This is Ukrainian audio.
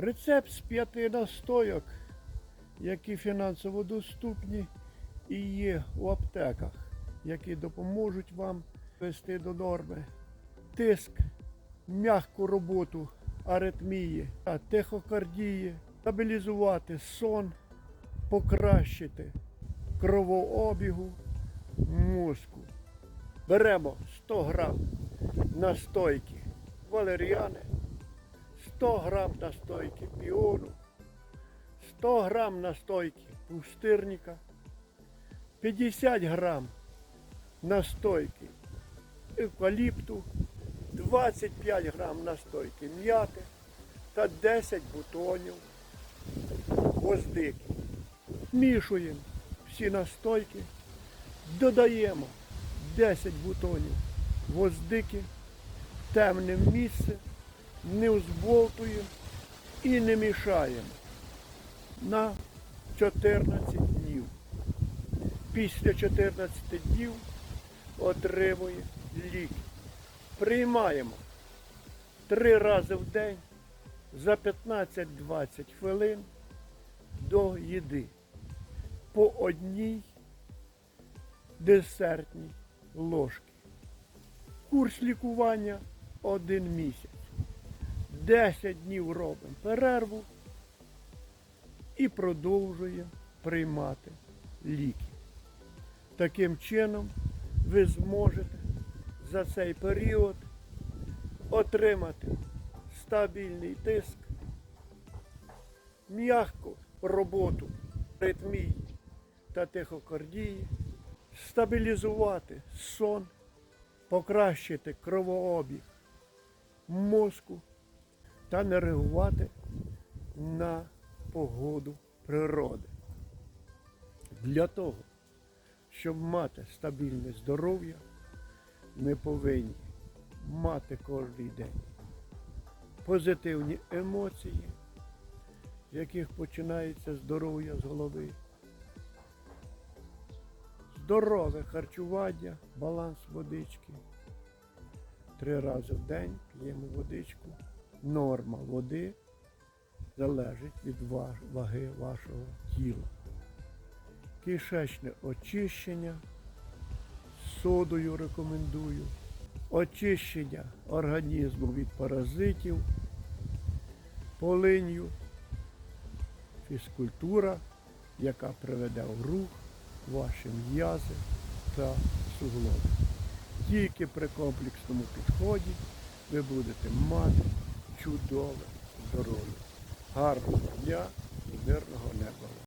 Рецепт з п'яти настойок, які фінансово доступні і є у аптеках, які допоможуть вам вести до норми тиск, м'яку роботу аритмії тихокардії, стабілізувати сон, покращити кровообігу мозку. Беремо 100 грам настойки валеріани, 100 грам настойки піону, 100 грам настойки пустирника, 50 грам настойки евкаліпту, 25 грам настойки м'яти. Та 10 бутонів гвоздики. Мішуємо всі настойки, додаємо 10 бутонів гвоздики, темне місце, не взболтуємо і не мішаємо на 14 днів. Після 14 днів отримує ліки. Приймаємо три рази в день за 15-20 хвилин до їди по одній десертній ложці. Курс лікування один місяць. 10 днів робимо перерву і продовжуємо приймати ліки. Таким чином ви зможете за цей період отримати стабільний тиск, м'яку роботу ритмії та тихокардії, стабілізувати сон, покращити кровообіг мозку та не реагувати на погоду природи. Для того, щоб мати стабільне здоров'я, ми повинні мати кожен день позитивні емоції, з яких починається здоров'я з голови, здорове харчування, баланс водички. Три рази в день п'ємо водичку. Норма води залежить від ваги вашого тіла. Кишечне очищення содою рекомендую. Очищення організму від паразитів, полинью, фізкультура, яка приведе в рух ваші м'язи та суглоби. Тільки при комплексному підході ви будете мати чудове здоров'я, гарного дня і мирного неба.